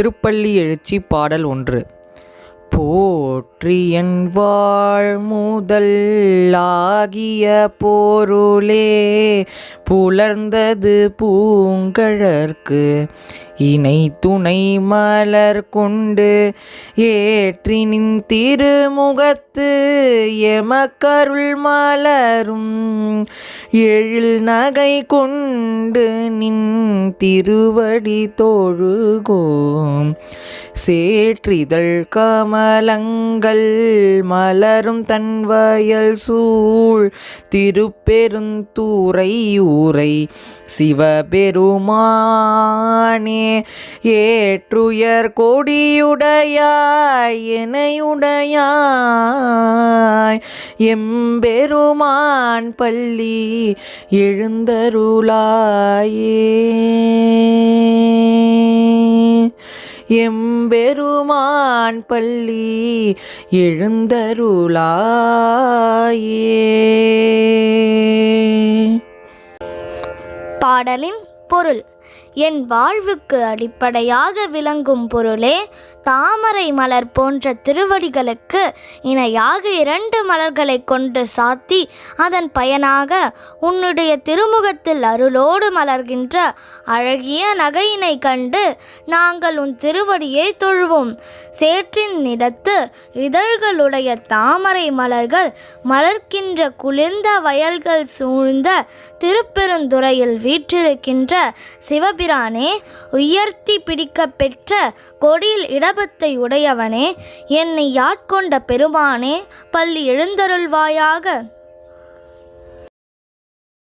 திருப்பள்ளி எழுச்சி பாடல் ஒன்று. போற்றியன் வாழ் முதல் ஆகிய பொருளே புலர்ந்தது பூங்கழற்கு இணை துணை மலர் கொண்டு ஏற்றினின் திருமுகத்து எமக்கருள் மலரும் எழில் நகை கொண்டு நின் திருவடி தோழுகோம். சேற்றிதழ் கமலங்கள் மலரும் தன்வயல் சூழ் திருப்பெருந்தூரை ஊரை சிவபெருமானே ஏற்றுயர் கொடியுடையாய் எனையுடையாய் எம்பெருமான் பள்ளி எழுந்தருளாயே. எம்பெருமான் பள்ளி எழுந்தருளாயே. பாடலின் பொருள். என் வாழ்வுக்கு அடிப்படையாக விளங்கும் பொருளே தாமரை மலர் போன்ற திருவடிகளுக்கு இணையாக இரண்டு மலர்களை கொண்டு சாத்தி அதன் பயனாக உன்னுடைய திருமுகத்தில் அருளோடு மலர்கின்ற அழகிய நகையினை கண்டு நாங்கள் உன் திருவடியை தொழுவோம். சேற்றின் நிலத்து இதழ்களுடைய தாமரை மலர்கள் மலர்க்கின்ற குளிர்ந்த வயல்கள் சூழ்ந்த திருப்பெருந்துறையில் வீற்றிருக்கின்ற சிவபிரானே உயர்த்தி பிடிக்க பெற்ற கொடியில் இடபத்தை உடையவனே என்னை யாட்கொண்ட பெருமானே பள்ளி எழுந்தருள்வாயாக.